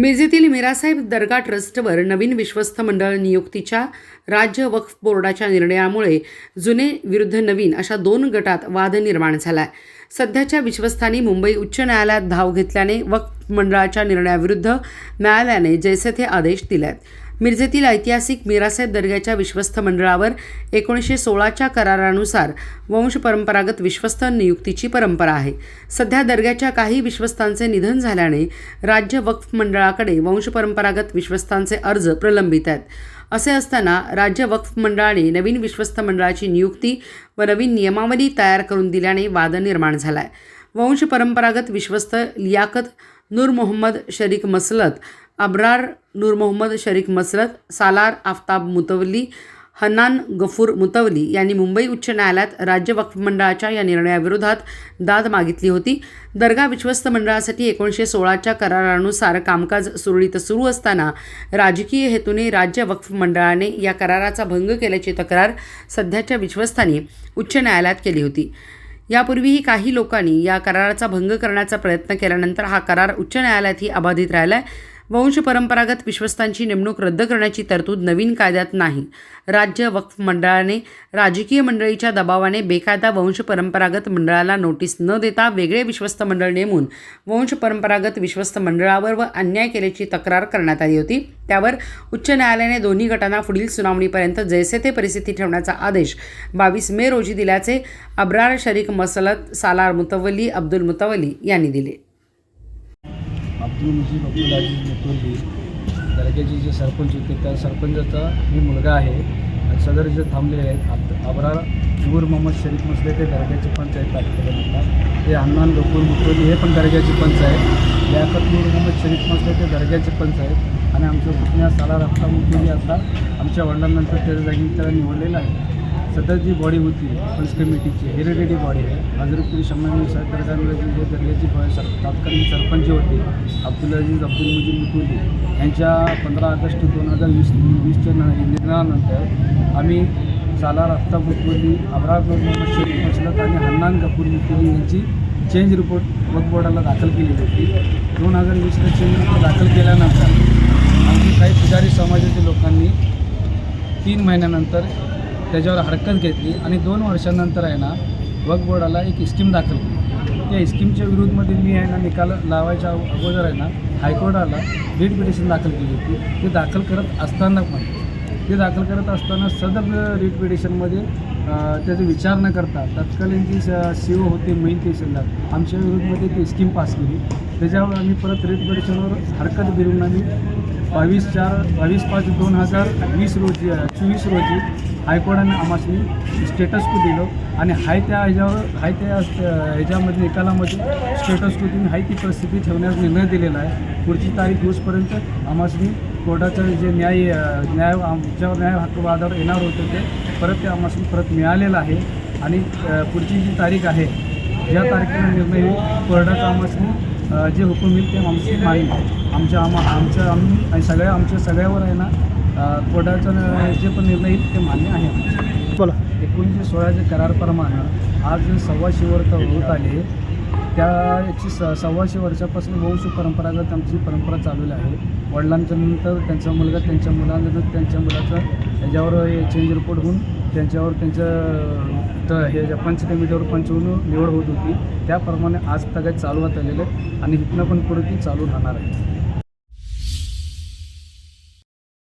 मिरजेतील मिरासाहेब दर्गा ट्रस्टवर नवीन विश्वस्त मंडळ नियुक्तीच्या राज्य वक्फ बोर्डाच्या निर्णयामुळे जुने विरुद्ध नवीन अशा दोन गटात वाद निर्माण झालाय. सध्याच्या विश्वस्थांनी मुंबई उच्च न्यायालयात धाव घेतल्याने वक्फ मंडळाच्या निर्णयाविरुद्ध न्यायालयाने जैसे थे आदेश दिलेत. मिरजेतील ऐतिहासिक मीरासाहेब दर्ग्याच्या विश्वस्त मंडळावर एकोणीसशे सोळाच्या करारानुसार वंश परंपरागत विश्वस्त नियुक्तीची परंपरा आहे. सध्या दर्ग्याच्या काही विश्वस्तांचे निधन झाल्याने राज्य वक्फ मंडळाकडे वंश परंपरागत विश्वस्तांचे अर्ज प्रलंबित आहेत. असे असताना राज्य वक्फ मंडळाने नवीन विश्वस्त मंडळाची नियुक्ती व नवीन नियमावली तयार करून दिल्याने वाद निर्माण झालाय. वंश परंपरागत विश्वस्त लियाकत नूर मोहम्मद शरीक मसलत अब्रार नूर मोहम्मद शरीक मसलत सालार आफताब मुतवली हनान गफूर मुतवली यांनी मुंबई उच्च न्यायालयात राज्य वक्फ मंडळाच्या या निर्णयाविरोधात दाद मागितली होती. दर्गा विश्वस्त मंडळासाठी एकोणीसशे सोळाच्या करारानुसार कामकाज सुरळीत सुरू असताना राजकीय हेतूने राज्य वक्फ मंडळाने या कराराचा भंग केल्याची तक्रार सध्याच्या विश्वस्तांनी उच्च न्यायालयात केली होती. यापूर्वीही काही लोकांनी या कराराचा भंग करण्याचा प्रयत्न केल्यानंतर हा करार उच्च न्यायालयातही अबाधित राहिलाय. वंश परंपरागत विश्वस्तांची नेमणूक रद्द करण्याची तरतूद नवीन कायद्यात नाही. राज्य वक्फ मंडळाने राजकीय मंडळीच्या दबावाने बेकायदा वंश परंपरागत मंडळाला नोटीस न देता वेगळे विश्वस्त मंडळ नेमून वंश परंपरागत विश्वस्त मंडळावर व अन्याय केल्याची तक्रार करण्यात आली होती. त्यावर उच्च न्यायालयाने दोन्ही गटांना पुढील सुनावणीपर्यंत जैसे ते परिस्थिती ठेवण्याचा आदेश बावीस मे रोजी दिल्याचे अब्रार शरीक मसलत सालार मुतवली अब्दुल मुतवली यांनी दिले. अब्दुल मुजीब अब्दुल अजीज दर्ग्याचे जे सरपंच होते त्या सरपंचाचा मी मुलगा आहे. आणि सदर जे थांबले आहेत अब अबरार नूर मोहम्मद शरीफ मसले ते दर्ग्याचे पंच आहेत तात्कालीन आता ते हन्नान गफूर मुतुल्ली हे पण दर्ग्याचे पंच आहेत लियाकत नूर मोहम्मद शरीफ मसले ते दर्ग्याचे पंच आहेत आणि आमच्या पुतण्या सारा रक्ता मुतुल्ली आता आमच्या वडिलांनंतर त्याच्या जागी त्याला निवडलेलं आहे. सध्याची बॉडी होती पंच कमिटीची हेरिडेटी बॉडी आहे. हजरतपुरी शम्मानी साहेब दरगामध्ये जे दर्ग्याची सर तात्कालीन सरपंच होते अब्दुल अजीज अब्दुल मुजीब मुतुली यांच्या पंधरा ऑगस्ट दोन हजार वीस वीसच्या न- निर्णयानंतर आम्ही सालार आफ्ताब मुतवली अबरार मोहम्मद मसलत आणि हन्नान कपूर मुतुली यांची चेंज रिपोर्ट वक्फ बोर्डाला दाखल केली होती. दोन हजार वीसला चेंज रिपोर्ट दाखल केल्यानंतर आमची काही पुजारी समाजाच्या लोकांनी तीन महिन्यानंतर त्याच्यावर हरकत घेतली आणि दोन वर्षानंतर आहे ना वक्फ बोर्डाला एक स्कीम दाखल केली. त्या स्कीमच्या विरुद्धमध्ये मी आहे ना निकाल लावायच्या अगोदर आहे ना हायकोर्टाला रिट पिटिशन दाखल केली होती. ते दाखल करत असताना पण ते दाखल करत असताना सदर रीट पिटिशनमध्ये त्याचा विचार न करता तत्कालीन जी सी ओ होते मेन तहसीलदार आमच्या विरुद्धमध्ये ती स्कीम पास केली. त्याच्यावर आम्ही परत रिट पिटिशनवर हरकत घेऊन आम्ही बावीस चार बावीस पाच दोन हजार वीस रोजी चोवीस रोजी हायकोर्टाने आम्हाला स्टेटस को दिलं. आणि हाय त्या ह्याच्यावर हाय त्या ह्याच्यामध्ये निकालामध्ये स्टेटस को देऊन हाय ती परिस्थिती ठेवण्यास निर्णय दिलेला आहे. पुढची तारीख दिवसपर्यंत आम्हाला कोर्टाचं जे न्याय न्याय आमच्यावर न्याय हक्कवादावर येणार होतं ते परत ते आम्हाला परत मिळालेलं आहे. आणि पुढची जी तारीख आहे ज्या तारखेला निर्णय कोर्टाचा आम्हाला जे हुकूम येईल ते आमची मान्य आहे. आमच्या आम आमच्या आम्ही आणि सगळ्या आमच्या सगळ्यावर आहे ना कोर्टाचा जे पण निर्णय येईल ते मान्य आहे. बोला एकोणीसशे सोळाच्या करारप्रमाणे आज सव्वाशे वर्ष होत आले त्या एकशे स सव्वाशे वर्षापासून वंश परंपरागत आमची परंपरा चालवली आहे वडिलांच्या नंतर त्यांचा मुलगा त्यांच्या मुलानंतर त्यांच्या मुलाचा याच्यावर चेंज रिपोर्ट होऊन त्यांच्यावर त्यांच्या तर हे ज्या पंच कमिटीवर निवड होत होती त्याप्रमाणे आज तगायत चालवत आलेले आणि इथनं पण पुढे ती चालू राहणार आहे.